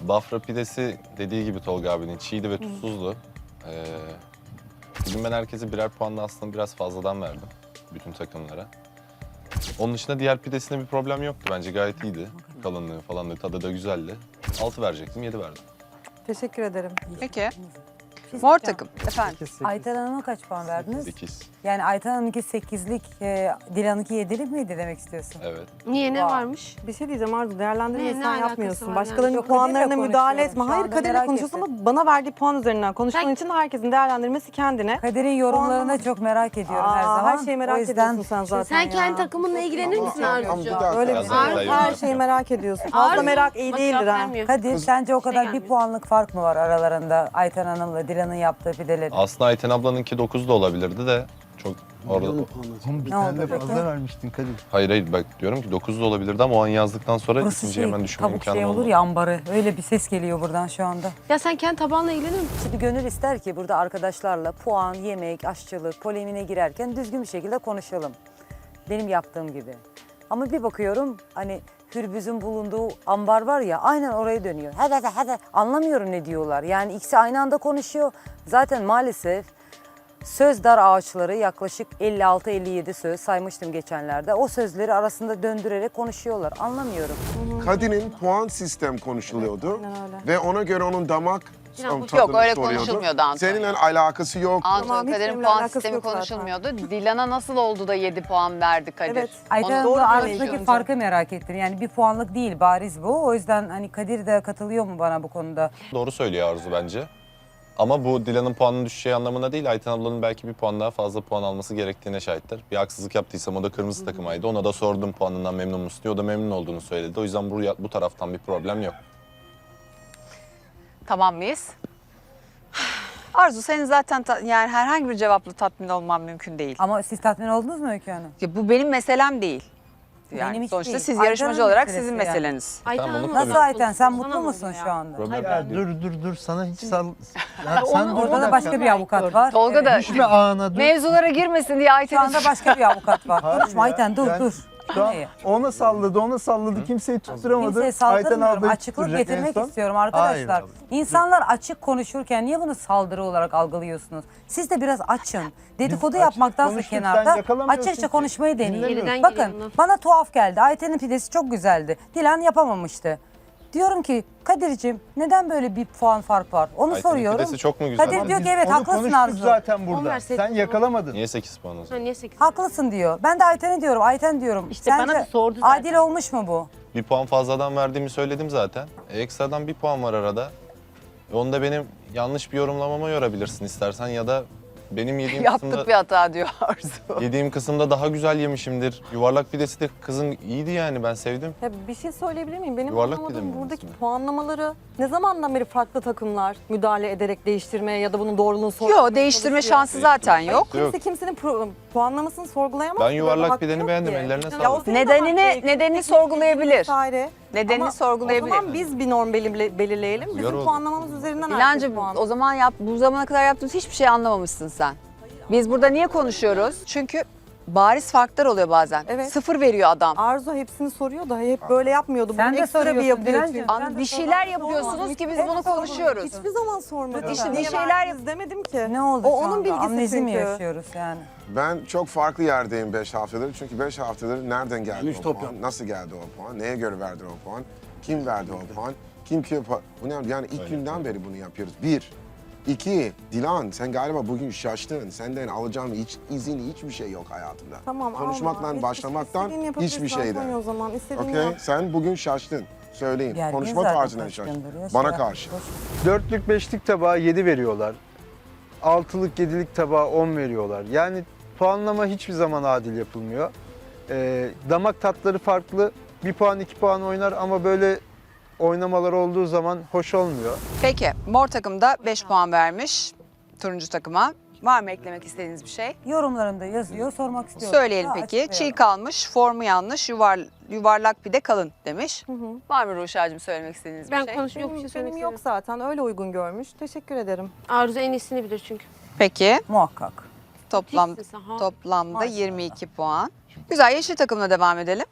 Bafra pidesi dediği gibi Tolga abinin çiğdi ve tuzsuzdu. Ee, bugün ben herkese birer puanla aslında biraz fazladan verdim. Bütün takımlara. Onun dışında diğer pidesinde bir problem yoktu. Bence gayet iyiydi. Kalınlığı falan da tadı da güzeldi. 6 verecektim, 7 verdim. Teşekkür ederim. Peki. Mor takım. Efendim. Ayten Hanım'a kaç puan verdiniz? 8. Yani Ayten Hanım'ınki 8'lik, e, Dilan'ınki 7'lik miydi demek istiyorsun? Evet. Niye ne Vay. varmış? Bir şey diyeceğim Arzu değerlendirmeyi Ne- ne sen alakası yapmıyorsun. Başkalarının yani? Yok, Kadir'le puanlarına müdahale konuşuyorum. etme. Şu Hayır anda Kadir'le merak konuşuyorsun ettim. ama bana verdiği puan üzerinden konuştuğun Sen- için herkesin değerlendirmesi kendine. Kadir'in yorumlarını Puanlama- çok merak ediyorum Aa, her zaman. Her şeyi merak o yüzden ediyorsun sen zaten Sen ya. kendi takımınla ilgilenir misin Arzucuğum? Öyle bir daha her, şeyi merak ediyorsun. Fazla Arzu, merak iyi bak değildir ha. vermiyor. Kadir sence o kadar bir gelmiyor. puanlık fark mı var aralarında Ayten Hanım'la Dilan'ın yaptığı pideleri? Aslında Ayten ablanınki 9 da olabilirdi de çok orada... Oğlum bir Ne oldu tane de peki? fazla vermiştin Kadir. Hayır hayır bak diyorum ki 9 da olabilirdi ama o an yazdıktan sonra Burası ikinci şey, hemen düşme tavuk imkanı şey olur olmadı. ya ambarı. Öyle bir ses geliyor buradan şu anda. Ya sen kendi tabağınla ilgilenir misin? Şimdi gönül ister ki burada arkadaşlarla puan, yemek, aşçılık, polemiğine girerken düzgün bir şekilde konuşalım. Benim yaptığım gibi. Ama bir bakıyorum hani Hürbüz'ün bulunduğu ambar var ya aynen oraya dönüyor. Hadi hadi hadi anlamıyorum ne diyorlar. Yani ikisi aynı anda konuşuyor. Zaten maalesef söz dar ağaçları yaklaşık 56-57 söz saymıştım geçenlerde. O sözleri arasında döndürerek konuşuyorlar. Anlamıyorum. Kadir'in puan sistem konuşuluyordu Aynen öyle. ve ona göre onun damak Yok, tadını öyle soruyordu. konuşulmuyordu Antonio. Seninle alakası yok. Tamam, Antonio hiç benimle puan alakası sistemi yok zaten. konuşulmuyordu. Dilan'a nasıl oldu da 7 puan verdi Kadir? Evet. Ayten Onu arasındaki konuşuyorsun. farkı merak ettim. Yani bir puanlık değil bariz bu. O yüzden hani Kadir de katılıyor mu bana bu konuda? Doğru söylüyor Arzu bence. Ama bu Dilan'ın puanının düşeceği anlamına değil, Ayten ablanın belki bir puan daha fazla puan alması gerektiğine şahitler. Bir haksızlık yaptıysam o da kırmızı takımaydı. Ona da sordum puanından memnun musun diye. O da memnun olduğunu söyledi. O yüzden bu, bu taraftan bir problem yok. Tamam mıyız? Arzu senin zaten ta- yani herhangi bir cevapla tatmin olman mümkün değil. Ama siz tatmin oldunuz mu Öykü Hanım? Ya bu benim meselem değil. Benim Yani hiç sonuçta değil. siz yarışmacı Hanım olarak meselesi sizin yani. meseleniz. Ayten Tamam, Hanım onu Nasıl. Ayten sen mutlu musun ya? şu anda? Problem Ya değil. dur dur dur sana hiç sal... Ya sen dur Orada da başka bir avukat var. Tolga da Düşme ağına dur. mevzulara girmesin diye Şu Ayten'in anda başka bir avukat var. Hayır Konuşma ya, Ayten dur ben dur. Neyi? ona salladı, ona salladı. Kimseyi tutturamadı. Kimseye Ayten saldırmıyorum. ablayı Açıklık tutturacak en getirmek son. istiyorum Hayır arkadaşlar. abla. İnsanlar açık konuşurken niye bunu saldırı olarak algılıyorsunuz? Siz de biraz açın. Dedikodu açık yapmaktansa konuştuk, sen kenarda yakalamıyorsun açıkça ki. konuşmayı deneyin. Bakın bana tuhaf geldi. Ayten'in pidesi çok güzeldi. Dilan yapamamıştı. Diyorum ki Kadir'cim neden böyle bir puan fark var? Onu Ayten'in soruyorum. pidesi çok mu güzel? Kadir diyor ki evet onu haklısın konuştuk Arzu. zaten burada. Sen yakalamadın. Niye 8 puan o Ha, zaman? niye 8? Haklısın diyor. Ben de Ayten'e diyorum. Ayten diyorum. İşte bana da sordu zaten. Adil olmuş mu bu? Bir puan fazladan verdiğimi söyledim zaten. E, ekstradan bir puan var arada. E, onu da benim yanlış bir yorumlamama yorabilirsin istersen ya da benim yediğim kısımda... yaptık bir hata diyor Arzu. Yediğim kısımda daha güzel yemişimdir. Yuvarlak pidesi de kızın iyiydi yani ben sevdim. Ya bir şey söyleyebilir miyim? Benim Yuvarlak anlamadığım buradaki ismi? puanlamaları ne zamandan beri farklı takımlar müdahale ederek değiştirmeye ya da bunun doğruluğunu sorgulamaya Yok değiştirme çalışıyor? şansı zaten yok. Kimse kimsenin pro- puanlamasını sorgulayamaz. Ben ki. yuvarlak hakkı pideni yok beğendim, ki. ellerine sağlık. o senin de Nedenini- nedenini Teknik sorgulayabilir. vesaire. Nedenini Ama sorgulayabilir. O zaman biz bir norm belirle- belirleyelim. Bizim Uyar oldu. puanlamamız üzerinden herkes İlancım puan. o zaman yap, bu zamana kadar yaptığımız hiçbir şey anlamamışsın sen. Biz burada niye konuşuyoruz? Çünkü bariz farklar oluyor bazen. Evet. Sıfır veriyor adam. Arzu hepsini soruyor da hep böyle yapmıyordu. Sen Bunu de ekstra bir soruyorsun yapıyor çünkü. An- bir şeyler yapıyorsunuz ki biz Evet, bunu sormadım. konuşuyoruz. Hiçbir zaman sormadım. İşte bir şeyler verdiniz demedim ki. Ne oldu O şu onun anda? bilgisi Amnezi mi çünkü. yaşıyoruz yani? Ben çok farklı yerdeyim 5 haftadır. Çünkü 5 haftadır nereden geldi Üç o top puan? yap. Nasıl geldi o puan? Neye göre verdi o puan? Kim verdi o puan? Kim kim puan? Bu ne? Yani ilk günden beri bunu yapıyoruz. Bir. İki, Dilan sen galiba bugün şaştın. Senden alacağım hiç izin hiçbir şey yok hayatımda. Tamam Konuşmaktan, alma. başlamaktan İstediğini yapabilirsin hiçbir şeyden. O zaman istediğini Okey? yap. Sen bugün şaştın. Söyleyeyim. Gergin Konuşma zaten tarzından şaştın. Bana karşı. Dörtlük, beşlik tabağa 7 veriyorlar. Altılık, yedilik tabağa 10 veriyorlar. Yani puanlama hiçbir zaman adil yapılmıyor. Ee, damak tatları farklı. Bir puan, iki puan oynar ama böyle oynamalar olduğu zaman hoş olmuyor. Peki mor takımda 5 puan vermiş turuncu takıma. Var mı eklemek istediğiniz bir şey? Yorumlarımda yazıyor, sormak istiyorum. Söyleyelim Ha, peki. Çiğ açıklayalım. kalmış, formu yanlış, yuvar, yuvarlak bir de kalın demiş. Var mı Ruşa'cığım söylemek istediğiniz Ben bir şey? konuşuyor bir Benim, şey benim söylemek yok zaten öyle uygun görmüş. Teşekkür ederim. Arzu en iyisini bilir çünkü. Peki Muhakkak. toplam Tiksin sen, ha. toplamda Maşallah. 22 puan. Güzel yeşil takımla devam edelim.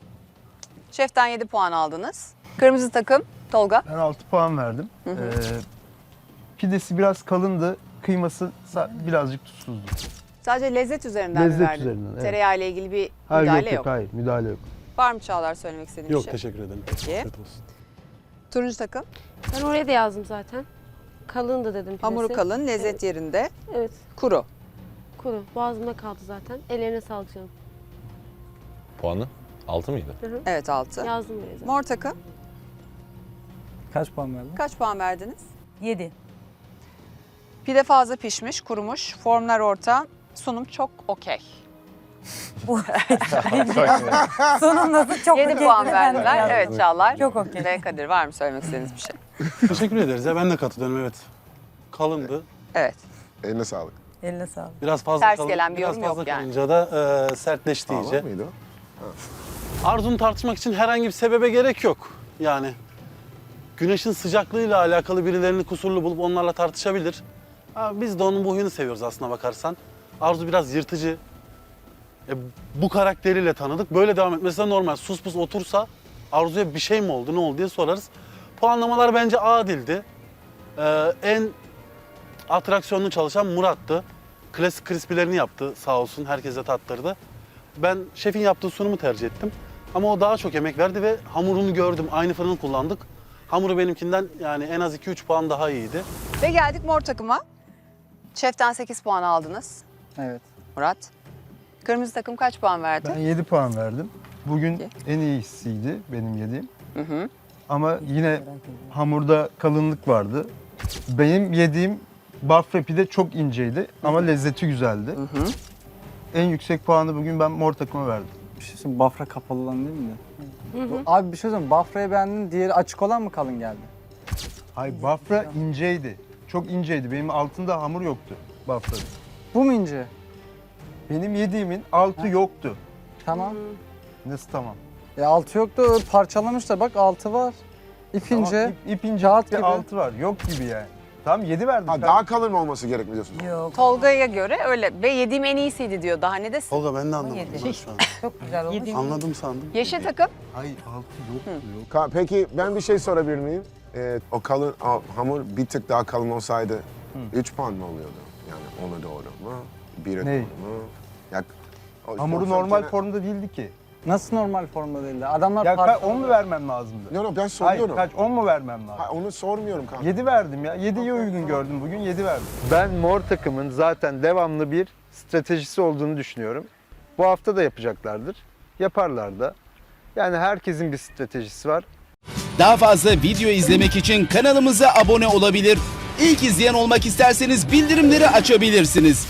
Şeften 7 puan aldınız. Kırmızı takım Tolga? Ben 6 puan verdim. Ee, pidesi biraz kalındı. Kıyması birazcık tuzsuzdu. Sadece lezzet üzerinden mi Lezzet verdin? üzerinden, evet. Tereyağı ile ilgili bir Hayır müdahale yok, yok. yok hayır müdahale yok. Var mı Çağlar söylemek istediğin Yok bir şey? teşekkür ederim. Peki. Afiyet olsun. Turuncu takım. Ben oraya da yazdım zaten. Kalındı dedim pidesi. Hamuru kalın, lezzet yerinde, Evet. kuru. Kuru. Boğazımda kaldı zaten. Ellerine sağlık canım. Puanı 6 mıydı? Evet altı. Yazdım buraya zaten. Mor takım. Kaç puan verdin? Kaç puan verdiniz? 7. Pide fazla pişmiş, kurumuş. Formlar orta. Sunum çok okey. Sonun nasıl çok 7 okey puan verdiler. Evet Çağlar. Çok okey. Ve Kadir var mı söylemek istediğiniz bir şey? Teşekkür ederiz ya ben de katılıyorum evet. Kalındı. Evet. Eline sağlık. Eline sağlık. Biraz fazla Ters kalın- gelen bir biraz yorum yok fazla yani. kalınca da e, sertleşti Aa, iyice. mıydı o? Arzunu tartışmak için herhangi bir sebebe gerek yok. Yani güneşin sıcaklığıyla alakalı birilerini kusurlu bulup onlarla tartışabilir. Ha, biz de onun bu huyunu seviyoruz aslına bakarsan. Arzu biraz yırtıcı. E, bu karakteriyle tanıdık. Böyle devam etmesi de normal. Sus pus otursa Arzu'ya bir şey mi oldu, ne oldu diye sorarız. Puanlamalar bence adildi. Ee, en atraksiyonlu çalışan Murat'tı. Klasik crispy'lerini yaptı sağ olsun. Herkese tattırdı. Ben şefin yaptığı sunumu tercih ettim. Ama o daha çok emek verdi ve hamurunu gördüm. Aynı fırını kullandık. Hamuru benimkinden yani en az 2-3 puan daha iyiydi. Ve geldik mor takıma. Şeften 8 puan aldınız Evet. Murat. Kırmızı takım kaç puan verdi? Ben 7 puan verdim. Bugün Peki. en iyisiydi benim yediğim. Hı hı. Ama yine hamurda kalınlık vardı. Benim yediğim bafra pide çok inceydi ama lezzeti güzeldi. Hı hı. En yüksek puanı bugün ben mor takıma verdim. Bir şey söyleyeyim Bafra kapalı olan değil mi? Bu- Abi bir şey söyleyeyim Bafra'yı beğendin diğeri açık olan mı kalın geldi? Hayır bafra inceydi. Çok inceydi. Benim altında hamur yoktu bafrada. Bu mu ince? Benim yediğimin altı yoktu. Tamam. Nasıl tamam? E altı yoktu parçalamışlar bak altı var. İp Tamam, ince. ip, ip ince kağıt gibi. altı var. Yok gibi yani. Tamam 7 verdim. Ha, ben. daha kalın mı olması gerek biliyorsun? Yok. Tolga'ya göre öyle ve yediğim en iyisiydi diyor. Daha ne desin? Tolga ben de anlamadım ben şu an. Çok güzel olmuş. Anladım sandım. Yeşil takım. Hayır altı. Yok. Ka- Peki ben bir şey sorabilir miyim? Ee, o kalın o hamur bir tık daha kalın olsaydı 3 puan mı oluyordu? Yani ona doğru mu? 1'e Ne? doğru mu? Ya, o- Hamuru yoksa normal gene- formda değildi ki. Nasıl normal formda değildi? Adamlar Ya parçaladı. 10 mu vermem lazımdı? Yok yok ben Hayır soruyorum. kaç 10 mu vermem lazım? Ha, onu sormuyorum kanka. 7 verdim ya. 7'ye uygun gördüm bugün 7 verdim. Ben mor takımın zaten devamlı bir stratejisi olduğunu düşünüyorum. Bu hafta da yapacaklardır. Yaparlar da. Yani herkesin bir stratejisi var. Daha fazla video izlemek için kanalımıza abone olabilir. İlk izleyen olmak isterseniz bildirimleri açabilirsiniz.